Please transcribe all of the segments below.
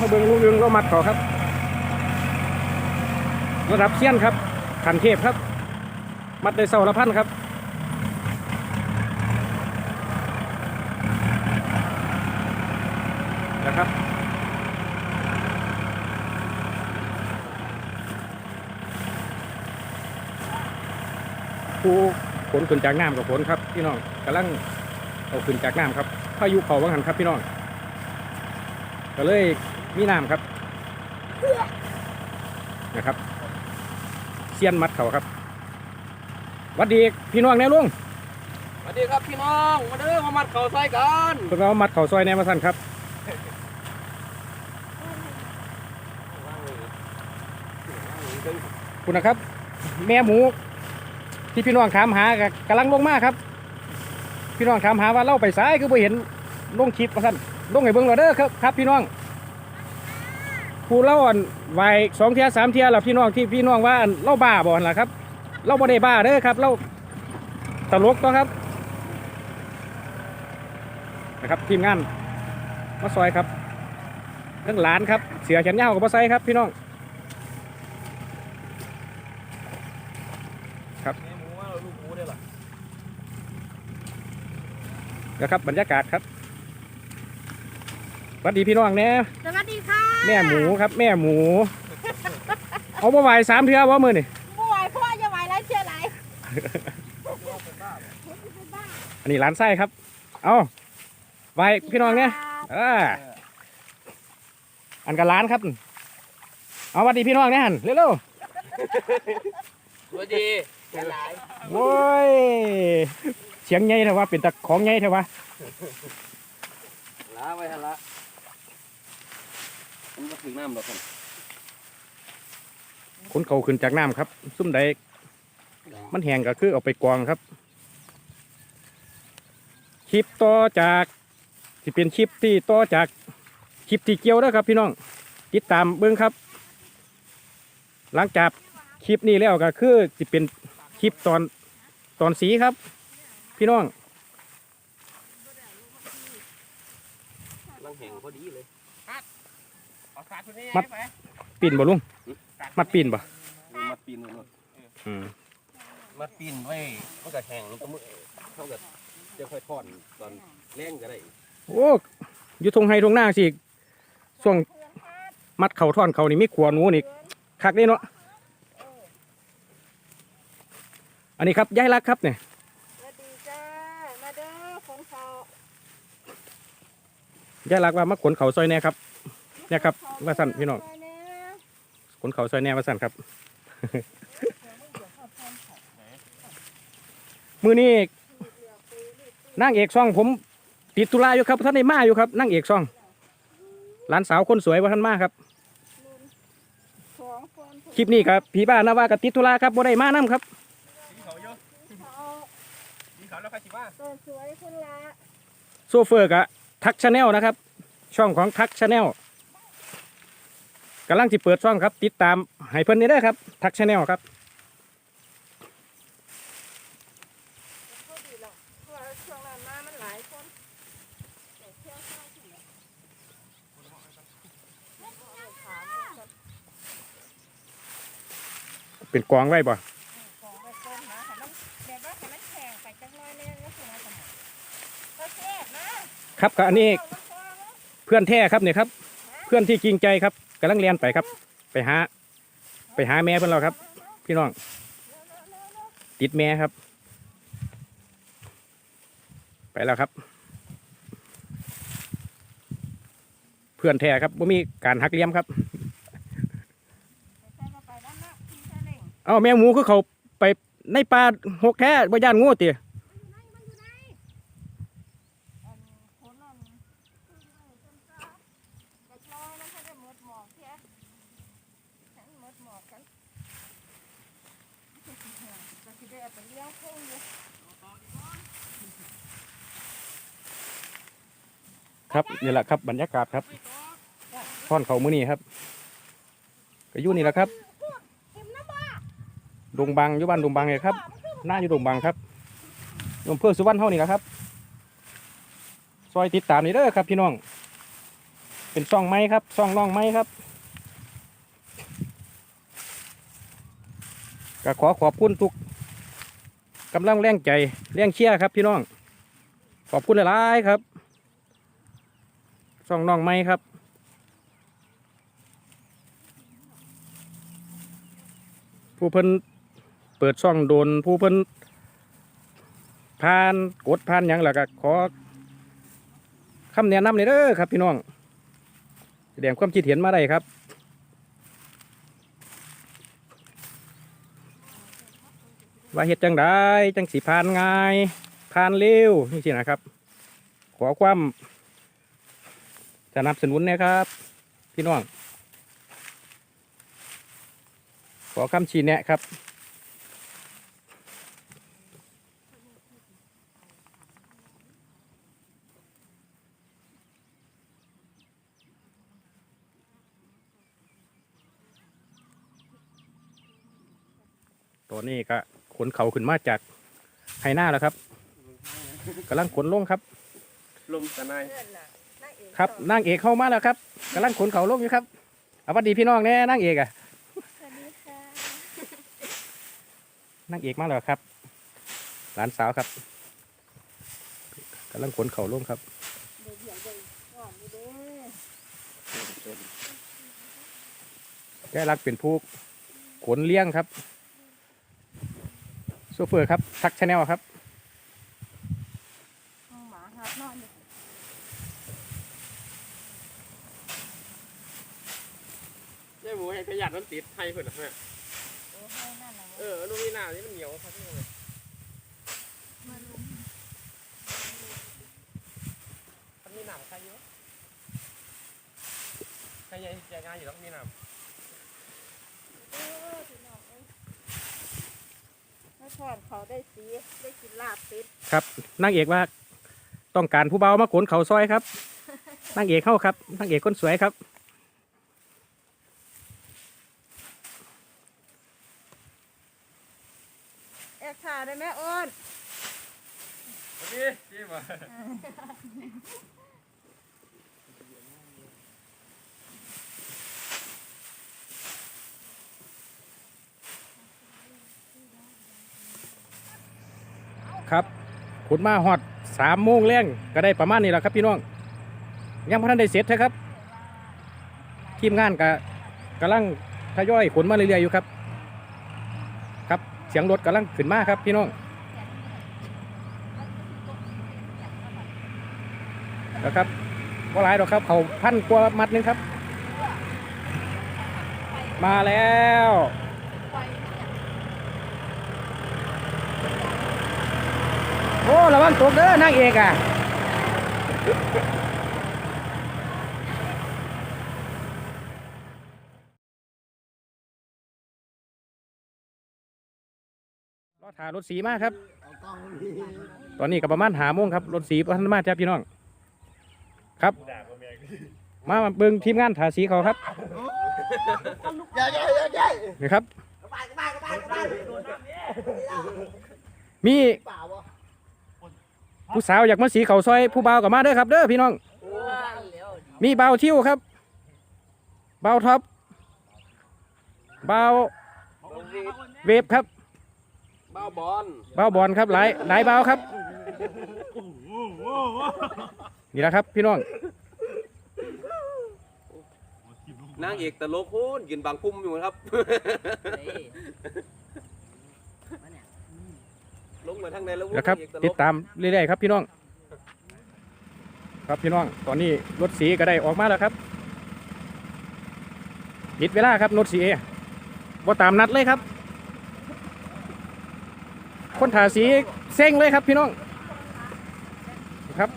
มาเบิ่งลุงยึงเรามัดเขาครับ ระดับเซียนครับขันเทพครับ มัดได้เสาละพันครับนะครับผู้ขนขึ้นจากน้ำกับฝนครับพี่น้องกำลังเอาขึ้นจากน้ำครับพายุเขาวังหันครับพี่น้องก็เลย มีน้ำครับนะครับเซียนมัดเขาครับหวัดดีพี่น้องแน่ลุงสวัสดีครับพี่น้องมาเด้อมามัดเข่าใส่กันเพิ่งเอามัดเขาซอยแนมาสั่นครับคุณนะครับ แม่หมู ที่พี่น้องถามหากกำลังลงมาครับ พี่น้องถามหาว่าเล่าไปซ้ายคือไปเห็นลงคลิปมาสั่นลงไห้เบิ้งเราเด้อครับครับพี่น้อง ผู้เล่าอันไหวสองเทียสามเทียแล้วพี่น้องที่พี่น้องว่าอันเล่าบ้าบ่อนล่ะครับเล่าบ่ได้บ้าเด้อครับเล่าตลกตัวครับนะครับทีมงานมาซอยครับเรื่องหลานครับ เสือแขนยาวกับมาไซครับพี่น้องแม่หมูว่าลูกหมูได้หรอนะครับบรรยากาศครับส วัสดีพี่น้องแน่สวัสดีค่ะแม่หมูครับ แม่หมู เอาบ่ไหวสามเทือว่ามือนี่บ่ไหวพ่อจะไหวแล้วเชื่อไรอันนี้ร้านไส้ครับ เอาไหวพี่น้องเนี่ยเอออันกับร้านครับ เอาสวัสดีพี่น้องเนี่ยหันเร็วสวัสดีเป็นหลายๆโว้ยเสียงใหญ่เถอะว่าเป็นตะของใหญ่เถอะวะลาไว้ทันละ มันก็ถึงน้ำหรอกครับขนเขาขึ้นจากน้ำครับ ซุ่มใดมันแห้งก็คือเอาไปกองครับ คลิปต่อจากที่เป็นคลิปที่ต่อจากคลิปที่เกี่ยวนะครับ พี่น้อง ติดตามเบิ้งครับ หลังจากคลิปนี้แล้วก็คือที่เป็นคลิปตอนตอนสีครับ พี่น้องลังแห่งพอดีเลย มัดปีนบ่ลุงมัดปีนบ่มัดปีนไว้หมดอืมมัดปีนไว้มันก็แห้งมันก็มือเท่ากับจะค่อยทอนตอนแรงก็ได้โอ้อยู่ทงไฮทงหน้าสิช่วงมัดเข่าท่อนเขานี่มีขวหนูนี่คักนี่เนาะอันนี้ครับยายรักครับเนี่ยสวัสดีจ้ามาเด้อคนเขายายรักว่ามาขนเขาซอยแน่ครับ เนี่ยครับว่าสั่นพี่น้องซยแขนเขาซอยแน่ว่าสั่นครับ มือนี้นั่งเอกซ่องผมติดตุลาอยู่ครับท่านในมาอยู่ครับนั่งเอกซ่องหลานสาวคนสวยว่าท่านมาครับสองคนคลิปนี้ครับผีบ้านนะว่ากับติดตุลาครับบ่ได้มานํครับเขาดีเขาแล้วค่อยสิว่าตัวสวยคุณละโซเฟอร์กับทักชาแนลนะครับ ช่องของทักชาแนล กำลังที่เปิดช่องครับ ติดตามให้เพื่อนนี้ได้ครับ ทักชาแนลครับเป็นกองไว้บ่ครับกับอันนี้เพื่อนแท้ครับเนี่ยครับ เพื่อนที่จริงใจครับ กำลังเรียนไปครับ ไปหาไปหาแม่เพื่อนเราครับ พี่น้อง ติดแม่ครับ ไปแล้วครับ เพื่อนแท้ครับว่ามีการหักเลี้ยมครับใส่เข้าไปด้านหน้าพี่แค่เล่งเอาแมวหมูคือเขาไปในป่าหกแท้บ่ย่านงูติอันผลนั่นต้นกล้าเด็กน้อยมันเขาจะหมดหมอกแค่ฉันหมดหมอกกันก็สิได้ เอาไปเลี้ยงพุ่งอยู่ครับนี่แหละครับบรรยากาศครับท่อนเขามือนี้ครับก็อยู่นี่แหละครับดงบังอยู่บ้านดงบังเลยครับหน้าอยู่ดงบังครับอำเภอสุวรรณเฮานี่แหละครับซอยติดตามนี่เด้อครับพี่น้อง เป็นซ่องไม้ครับซ่องร่องไม้ครับก็ขอขอบคุณทุก กำลังแรงใจแรงเชียร์ครับพี่น้อง ขอบคุณหลายๆครับซ่องน้องไม้ครับผู้เพิ่นเปิดช่องโดนผู้เพิ่นผ่านกดผ่านยังแล้วก็ขอคำแนะนำเลยเด้อครับพี่น้องแสดงความคิดเห็นมาได้ครับ ว่าเฮ็ดจังได้จังสิผ่านง่ายผ่านเร็วนี่สินะครับ ขอความสนับสนุนนะครับ พี่น้อง ขอคำชี้แนะครับตัวนี้ก็ ขนเขาขึ้นมาจากไฮหน้าแล้วครับกำลังขนลงครับลมตะนายเพื่อนน่ะนางเอกครับนางเอกเข้ามาแล้วครับกำลังขนเขาลงอยู่ครับเอาสวัสดีพี่น้องแน่นางเอกอะสวัสดีค่ะนางเอกมาแล้วครับ หลานสาวครับกำลังขนเขาลงครับเดี๋ยวเดี๋ยวเดี๋ยวก่อนนี่เด้อแกรักเป็นผู้ขนเลี้ยงครับ โซเฟอร์ครับ ทักชาแนลครับห้องหมาหับนอนอยู่ยายหมูให้ขยันมันติดให้เพิ่นนะแม่โอ้ให้นั่นน่ะเออลูกนี่หน้านี่มันเหนียวครับพี่น้องมาลุมมันมีหนามใครเยอะใครใหญ่ใหญ่งานอยู่แล้วมีหนาม เออพี่น้องเอ้ย ให้ทอดเขาได้สีได้กินลาบติดครับนางเอกว่าต้องการผู้เบามาขนเขาซอยครับนางเอกเข้าครับนางเอกคนสวยครับ แอกขาได้ไหมอ้นพี่พี่มา ครับขนมาฮอดสามโมงแรงก็ได้ประมาณนี้แหละครับ พี่น้องยังพันได้เสร็จนะครับ ทีมงานก็กำลังทยอยขนมาเรื่อยๆอยู่ครับ ครับเสียงรถกำลังขึ้นมาครับ พี่น้องนะครับว่าหลายดอกครับ เขาพันกว่ามัดหนึงครับ มาแล้ว โอ้ระวังตกเด้อนางเอกอะรอถ่ายรถสีมากครับ ตอนนี้ก็ประมาณหาโมงครับ รถสีพันมาจ้าพี่น้อง ครับ มาเบิ่งทีมงานถาสีเขาครับอย่าอย่าอย่าอย่านี่ครับ มี ผู้สาวอยากมาสีเขาซอยผู้บ่าวกับมาเด้อครับเด้อพี่น้อง มีเบาวทิวครับเบาวท็อปเบาวเวฟครับบ้าบอลเบาวบอลครับหลายหลายเบาวครับ นี่แหละครับพี่น้องนางเอกตลกพูนยืนบางพุ่มอยู่ครับ ลงมาทางไหนแล้วแล้วครับนางเอกตลติดกตามเรื่อยๆครับพี่น้อง ครับพี่น้อง ตอนนี้รถสีก็ได้ออกมาแล้วครับนิดเวลาครับรถสีว่าตามนัดเลยครับ คนถ่าสีเซ็งเลยครับพี่น้องครับ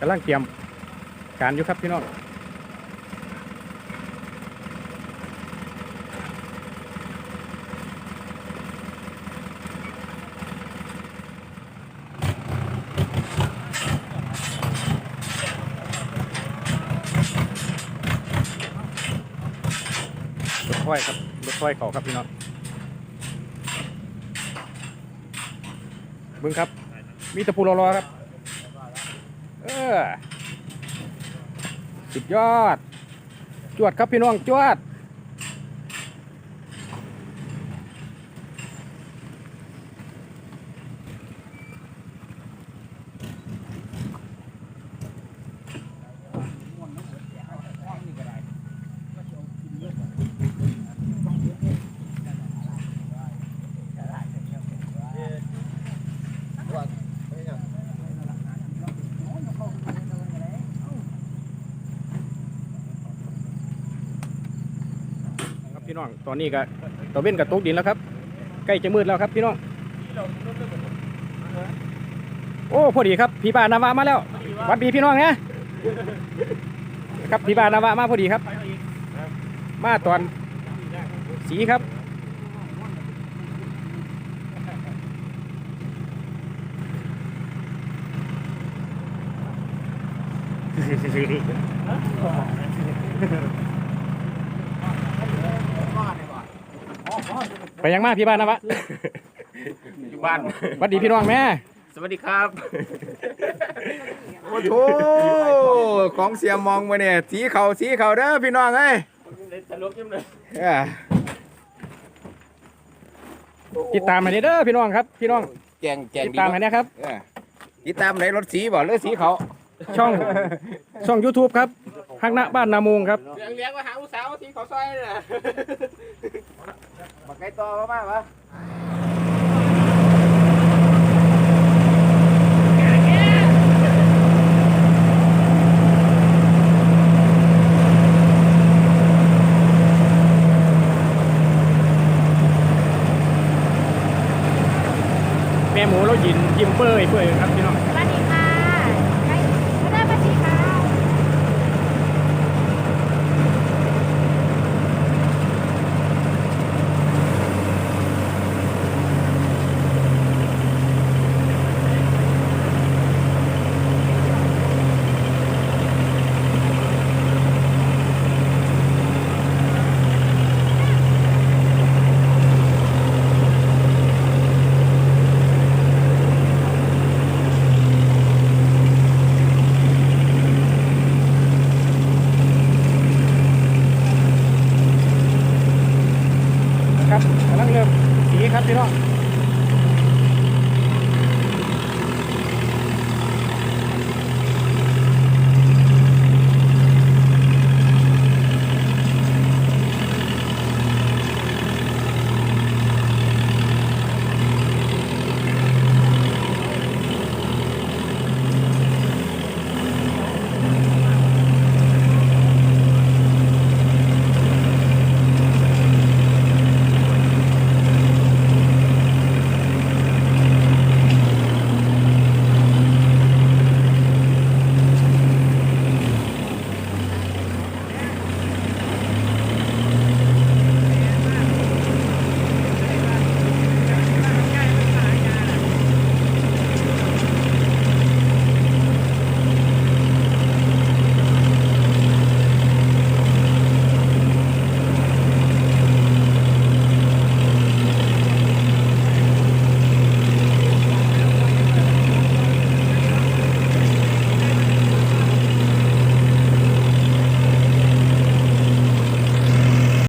กำลังเตรียมการอยู่ครับพี่น้อง รถถ้อย ครับรถถ้อยเขาครับพี่น้องบึ้งครับ มีตะปูรอๆครับ เออ สุดยอด จวดครับพี่น้องจวด น้อง ตอนนี้ก็ตะเว้นกับตกดินแล้วครับ ใกล้จะมืดแล้วครับพี่น้อง โอ้พอดีครับ พี่บ้านาวามาแล้วหวัดดีพี่น้องนะครับพี่บ้านนาวามาพอดีครับ มาตอนสีครับ ไปยังมาพี่บ้านนาวะอยู่บ้าน หวัดดีพี่น้องแม่ สวัสดีครับ โอ้โหของเสียมองมาเนี่ยสีเขาสีเขาเด้อพี่น้องเอ้ยจะลบยังไงเออติดตามมาเด้อพี่น้องครับ พี่น้องแกงแกงติดดีตามมาเนาะเนี่ยครับ เออติดตามไหนรถสีบ่หรือสีเขาช่องช่อง YouTube ครับฮักณบ้านนามูงครับ เลี้ยงเลี้ยงมาหาอุสาวที่เขาซอยน่ะมา ไกลต่อมาบ้าวะแม่หมูเรายินยิ้มเปื่อยเปื่อยครับ ครับพี่น้อง